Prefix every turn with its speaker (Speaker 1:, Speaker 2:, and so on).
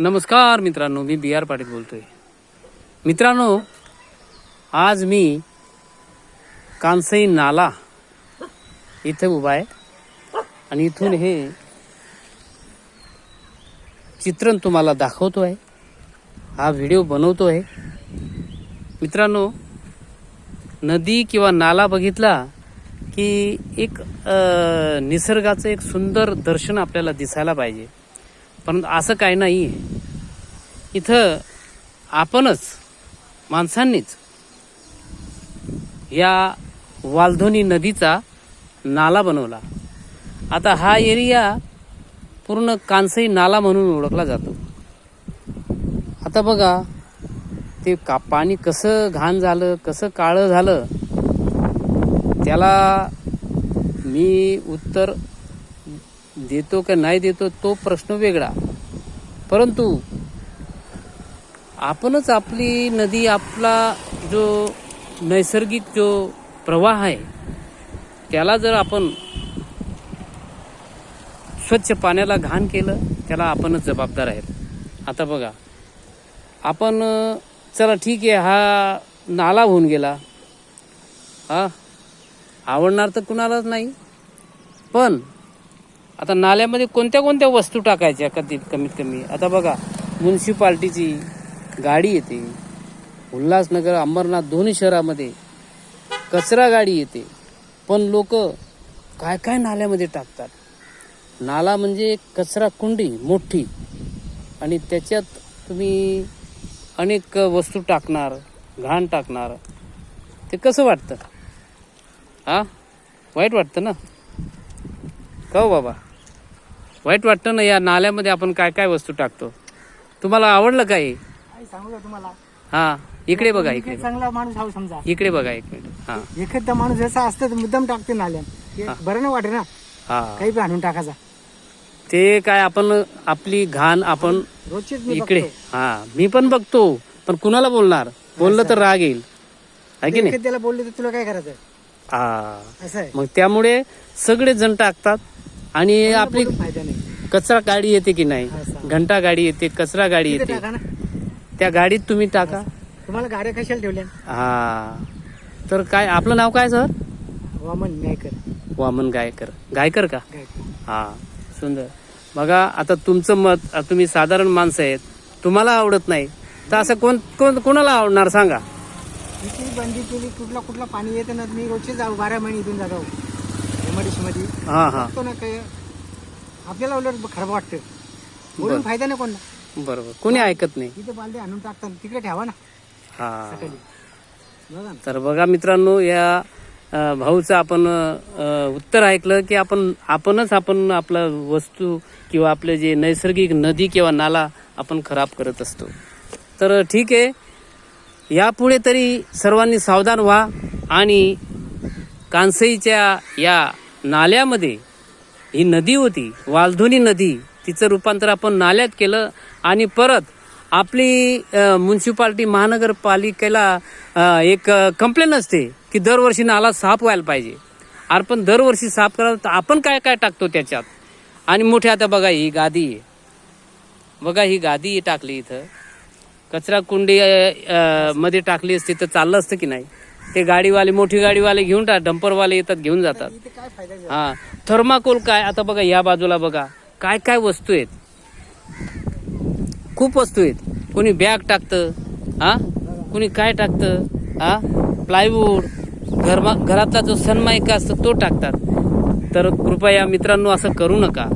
Speaker 1: नमस्कार मित्रांनो मी बी आर पाटील बोलतोय. मित्रांनो आज मी कांसई नाला इथे उभा आहे आणि इथून हे चित्रण तुम्हाला दाखवतो आहे हा व्हिडिओ बनवतो आहे मित्रांनो नदी किंवा नाला बघितला की एक निसर्गाचं एक सुंदर दर्शन आपल्याला दिसायला पाहिजे. परंतु असं काही नाही. आहे इथं आपणच माणसांनीच. या वालधोनी नदीचा नाला बनवला. आता हा एरिया पूर्ण कांसई नाला म्हणून ओळखला जातो. आता बघा ते का पाणी कसं घाण झालं कसं काळं झालं त्याला मी उत्तर देतो का नाही देतो तो प्रश्न वेगळा. परंतु आपणच आपली नदी आपला जो नैसर्गिक जो प्रवाह आहे त्याला जर आपण स्वच्छ पाण्याला घाण केलं त्याला आपणच जबाबदार आहेत. आता बघा आपण चला ठीक आहे हा नाला होऊन गेला. हा? आवडणार तर कुणालाच नाही. पण आता नाल्यामध्ये कोणत्या कोणत्या वस्तू टाकायच्या कधी कमीत कमी? आता बघा म्युन्सिपाल्टीची गाडी येते. उल्हासनगर अंबरनाथ दोन्ही शहरामध्ये कचरा गाडी येते. पण लोक काय काय नाल्यामध्ये टाकतात? नाला म्हणजे कचरा कुंडी मोठी. आणि त्याच्यात तुम्ही अनेक वस्तू टाकणार घाण टाकणार. ते कसं वाटतं? हा? वाईट वाटतं ना? का हो बाबा? वाईट वाटतं ना या नाल्यामध्ये आपण काय काय वस्तू टाकतो? तुम्हाला आवडलं काय
Speaker 2: काय सांगू का तुम्हाला?
Speaker 1: हा इकडे बघा इकडे
Speaker 2: एक चांगला माणूस हा समजा.
Speaker 1: इकडे बघा एक मिनिट. हा.
Speaker 2: एखादा माणूस जसा असतं तर मुद्दाम टाकते नाल्यात.
Speaker 1: हा.
Speaker 2: बरं नाही वाटे ना?
Speaker 1: हा.
Speaker 2: काही पण आणून टाकायचा.
Speaker 1: ते काय आपण आपली घाण आपण
Speaker 2: रोजचीच मी
Speaker 1: इकडे.
Speaker 2: बघतो.
Speaker 1: हा मी पण बघतो पण कुणाला बोलणार? बोललं तर राग येईल. आहे की नाही?
Speaker 2: एखाद्याला बोलले तर तुला काय करायचं
Speaker 1: हा.
Speaker 2: असं आहे.
Speaker 1: मग त्यामुळे सगळे जण टाकतात. आणि आपली
Speaker 2: फायदा नाही.
Speaker 1: कचरा गाडी येते की नाही. घंटा गाडी येते कचरा गाडी
Speaker 2: तिथे
Speaker 1: येते.
Speaker 2: टाका ना.
Speaker 1: त्या गाडीत तुम्ही टाका.
Speaker 2: तुम्हाला गाड्या कशाला ठेवल्या?
Speaker 1: हा. तर काय आपलं नाव काय सर?
Speaker 2: वामन गायकर.
Speaker 1: वामन गायकर. गायकर का?
Speaker 2: गायकर.
Speaker 1: हा सुंदर. बघा आता तुमचं मत तुम्ही साधारण माणसं आहेत. तुम्हाला आवडत नाही. तर असं कोण कोण कोणाला आवडणार सांगा?
Speaker 2: किती बंदी केली कुठला कुठला पाणी येतं ना मी रोजचे जाऊ बारा महिने इथून जातो. एमआयडीसी मध्ये
Speaker 1: हा हा.
Speaker 2: तो ना काय आपल्याला उलट खराब वाटतं. बोलून. फायदा नाही कोणला.
Speaker 1: बरोबर. कोणी ऐकत नाही.
Speaker 2: तिथे बालदे आणून टाकतात. तिकडे ठेवा ना.
Speaker 1: हा.
Speaker 2: सकाळी. बघा ना.
Speaker 1: तर बघा मित्रांनो या अ, भाऊचं आपण अ, उत्तर ऐकलं की आपण आपणच आपण आपला वस्तू किंवा आपले जे नैसर्गिक नदी किंवा नाला आपण खराब करत असतो. तर ठीक आहे. यापुढे तरी सर्वांनी सावधान व्हा आणि कांसईच्या या नाल्यामध्ये ही नदी होती वालधोनी नदी तिचं रूपांतर आपण नाल्यात केलं आणि परत आपली म्युन्सिपाल्टी महानगरपालिकेला एक कंप्लेन असते की दरवर्षी नाला साफ व्हायला पाहिजे. अरे पण दरवर्षी साफ करायला तर आपण काय काय टाकतो त्याच्यात? आणि मोठे आता बघा ही गादी आहे. बघा ही गादी टाकली इथं. कचरा कुंडी मध्ये टाकली असती तर चाललं असतं की नाही? ते गाडीवाले मोठी गाडीवाले घेऊन टाक डंपरवाले येतात घेऊन जातात? हा थर्माकोल काय? आता बघा या बाजूला बघा. काय काय वस्तू आहेत? खूप वस्तू आहेत. कोणी बॅग टाकतं हा? कोणी काय टाकतं हा? प्लायवूड घर घरातला जो सनमायका असतो तो टाकतात. तर कृपया मित्रांनो असं करू नका.